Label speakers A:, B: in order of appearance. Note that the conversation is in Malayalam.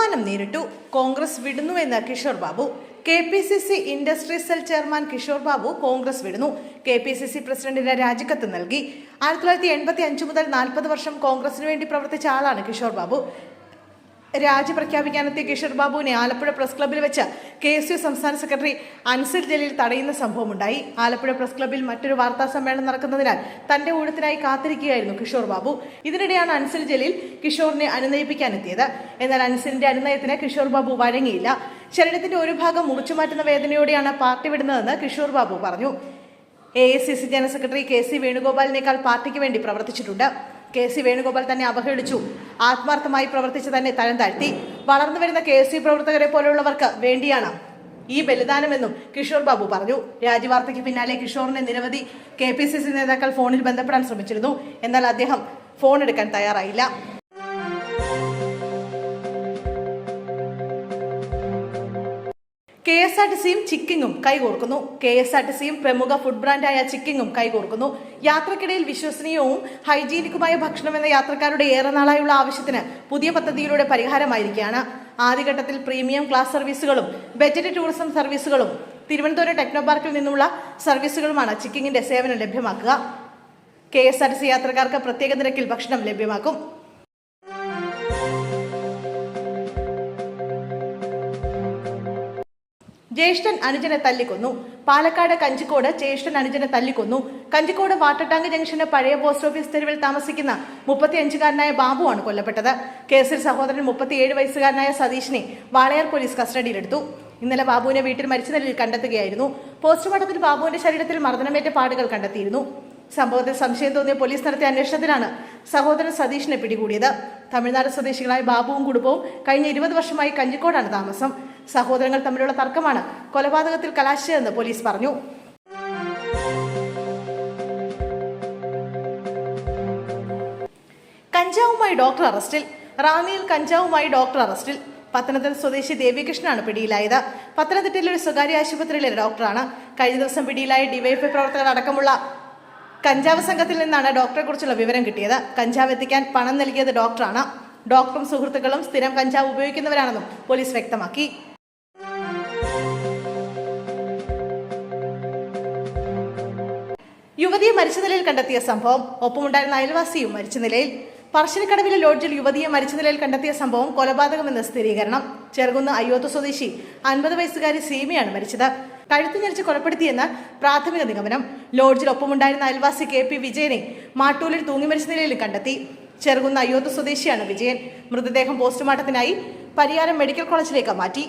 A: അപമാനം നേരിട്ടു. Congress വിടുന്നുവെന്ന് Kishore Babu. K P C C industry cell chairman Kishore Babu Congress വിടുന്നു. കെ പി സി സി പ്രസിഡന്റിന് രാജിക്കത്ത് നൽകി. ആയിരത്തി തൊള്ളായിരത്തി എൺപത്തി അഞ്ച് മുതൽ നാൽപ്പത് വർഷം കോൺഗ്രസിന് വേണ്ടി പ്രവർത്തിച്ച ആളാണ് കിഷോർ ബാബു. രാജി പ്രഖ്യാപിക്കാനെത്തിയ കിഷോർ ബാബുവിനെ ആലപ്പുഴ പ്രസ് ക്ലബ്ബിൽ വെച്ച് കെ എസ് യു സംസ്ഥാന സെക്രട്ടറി അൻസിൽ ജലീൽ തടയുന്ന സംഭവമുണ്ടായി. ആലപ്പുഴ പ്രസ് ക്ലബ്ബിൽ മറ്റൊരു വാർത്താ സമ്മേളനം നടക്കുന്നതിനാൽ തന്റെ ഊഴത്തിനായി കാത്തിരിക്കുകയായിരുന്നു കിഷോർ ബാബു. ഇതിനിടെയാണ് അൻസിൽ ജലീൽ കിഷോറിനെ അനുനയിപ്പിക്കാനെത്തിയത്. എന്നാൽ അൻസിലിന്റെ അനുനയത്തിന് കിഷോർ ബാബു വഴങ്ങിയില്ല. ശരീരത്തിന്റെ ഒരു ഭാഗം മുറിച്ചു മാറ്റുന്ന വേദനയോടെയാണ് പാർട്ടി വിടുന്നതെന്ന് കിഷോർ ബാബു പറഞ്ഞു. A general secretary K C വേണുഗോപാലിനേക്കാൾ പാർട്ടിക്ക് വേണ്ടി പ്രവർത്തിച്ചിട്ടുണ്ട്. കെ സി വേണുഗോപാൽ തന്നെ അവഹേളിച്ചു. ആത്മാർത്ഥമായി പ്രവർത്തിച്ച് തന്നെ തരം താഴ്ത്തി. വളർന്നു വരുന്ന കെ എസ് സി പ്രവർത്തകരെ പോലുള്ളവർക്ക് വേണ്ടിയാണ് ഈ ബലിദാനമെന്നും കിഷോർ ബാബു പറഞ്ഞു. രാജ്യവാർത്തയ്ക്ക് പിന്നാലെ കിഷോറിനെ നിരവധി കെ പി സി സി നേതാക്കൾ ഫോണിൽ ബന്ധപ്പെടാൻ ശ്രമിച്ചിരുന്നു. എന്നാൽ അദ്ദേഹം ഫോൺ എടുക്കാൻ തയ്യാറായില്ല. കെ എസ് ആർ ടി സിയും ചിക്കിങ്ങും കൈകോർക്കുന്നു കെ എസ് ആർ ടി സിയും പ്രമുഖ ഫുഡ് ബ്രാൻഡായ ചിക്കിങ്ങും കൈകോർക്കുന്നു യാത്രക്കിടയിൽ വിശ്വസനീയവും ഹൈജീനിക്കുമായ ഭക്ഷണം എന്ന യാത്രക്കാരുടെ ഏറെ നാളായുള്ള ആവശ്യത്തിന് പുതിയ പദ്ധതിയിലൂടെ പരിഹാരമായിരിക്കുകയാണ്. ആദ്യഘട്ടത്തിൽ പ്രീമിയം ക്ലാസ് സർവീസുകളും ബജറ്റ് ടൂറിസം സർവീസുകളും തിരുവനന്തപുരം ടെക്നോ പാർക്കിൽ നിന്നുള്ള സർവീസുകളുമാണ് ചിക്കിങ്ങിന്റെ സേവനം ലഭ്യമാക്കുക. K S R T C യാത്രക്കാർക്ക് പ്രത്യേക നിരക്കിൽ ഭക്ഷണം ലഭ്യമാക്കും. ജ്യേഷ്ഠൻ അനുജനെ തല്ലിക്കൊന്നു. പാലക്കാട് കഞ്ചിക്കോട് ജ്യേഷ്ഠൻ അനുജനെ തല്ലിക്കൊന്നു. കഞ്ചിക്കോട് വാട്ടർ ടാങ്ക് ജംഗ്ഷന് പഴയ പോസ്റ്റ് ഓഫീസ് തെരുവിൽ താമസിക്കുന്ന മുപ്പത്തിയഞ്ചുകാരനായ ബാബുവാണ് കൊല്ലപ്പെട്ടത്. കേസിൽ സഹോദരൻ മുപ്പത്തിയേഴ് വയസ്സുകാരനായ സതീഷിനെ വാളയാർ പോലീസ് കസ്റ്റഡിയിലെടുത്തു. ഇന്നലെ ബാബുവിനെ വീട്ടിൽ മരിച്ച നിലയിൽ കണ്ടെത്തുകയായിരുന്നു. പോസ്റ്റ്മോർട്ടത്തിൽ ബാബുവിന്റെ ശരീരത്തിൽ മർദ്ദനമേറ്റ പാടുകൾ കണ്ടെത്തിയിരുന്നു. സംഭവത്തിൽ സംശയം തോന്നിയ പോലീസ് നടത്തിയ അന്വേഷണത്തിലാണ് സഹോദരൻ സതീഷിനെ പിടികൂടിയത്. തമിഴ്നാട് സ്വദേശികളായ ബാബുവും കുടുംബവും കഴിഞ്ഞ ഇരുപത് വർഷമായി കഞ്ചിക്കോടാണ് താമസം. സഹോദരങ്ങൾ തമ്മിലുള്ള തർക്കമാണ്. കൊലപാതകത്തിൽ കലാശിച്ചതെന്ന് പോലീസ് പറഞ്ഞു. കഞ്ചാവുമായി ഡോക്ടർ അറസ്റ്റിൽ. റാന്നിയിൽ കഞ്ചാവുമായി ഡോക്ടർ അറസ്റ്റിൽ. പത്തനംതിട്ട സ്വദേശി ദേവികൃഷ്ണനാണ് പിടിയിലായത്. പത്തനംതിട്ടയിലെ ഒരു സ്വകാര്യ ആശുപത്രിയിലെ ഡോക്ടറാണ്. കഴിഞ്ഞ ദിവസം പിടിയിലായ ഡിവൈഎഫ്ഐ പ്രവർത്തകർ അടക്കമുള്ള കഞ്ചാവ് സംഘത്തിൽ നിന്നാണ് ഡോക്ടറെ കുറിച്ചുള്ള വിവരം കിട്ടിയത്. കഞ്ചാവ് എത്തിക്കാൻ പണം നൽകിയത് ഡോക്ടറാണ്. ഡോക്ടറും സുഹൃത്തുക്കളും സ്ഥിരം കഞ്ചാവ് ഉപയോഗിക്കുന്നവരാണെന്നും പോലീസ് വ്യക്തമാക്കി. യുവതിയെ മരിച്ച നിലയിൽ കണ്ടെത്തിയ സംഭവം ഒപ്പമുണ്ടായിരുന്ന അയൽവാസിയും മരിച്ച നിലയിൽ. പറശ്ശിനിക്കടവിലെ ലോഡ്ജിൽ യുവതിയെ മരിച്ച നിലയിൽ കണ്ടെത്തിയ സംഭവം കൊലപാതകമെന്ന് സ്ഥിരീകരണം. ചെറുകുന്ന് അയ്യോത്ത് സ്വദേശി അൻപത് വയസ്സുകാരി സീമയാണ് മരിച്ചത്. കഴുത്ത് ഞെരിച്ച് കൊലപ്പെടുത്തിയെന്ന് പ്രാഥമിക നിഗമനം. ലോഡ്ജിൽ ഒപ്പമുണ്ടായിരുന്ന അയൽവാസി കെ പി വിജയനെ മാട്ടൂലിൽ തൂങ്ങി മരിച്ച നിലയിൽ കണ്ടെത്തി. ചെറുകുന്ന് അയ്യോത്ത് സ്വദേശിയാണ് വിജയൻ. മൃതദേഹം പോസ്റ്റ്മോർട്ടത്തിനായി പരിയാരം മെഡിക്കൽ കോളേജിലേക്ക് മാറ്റി.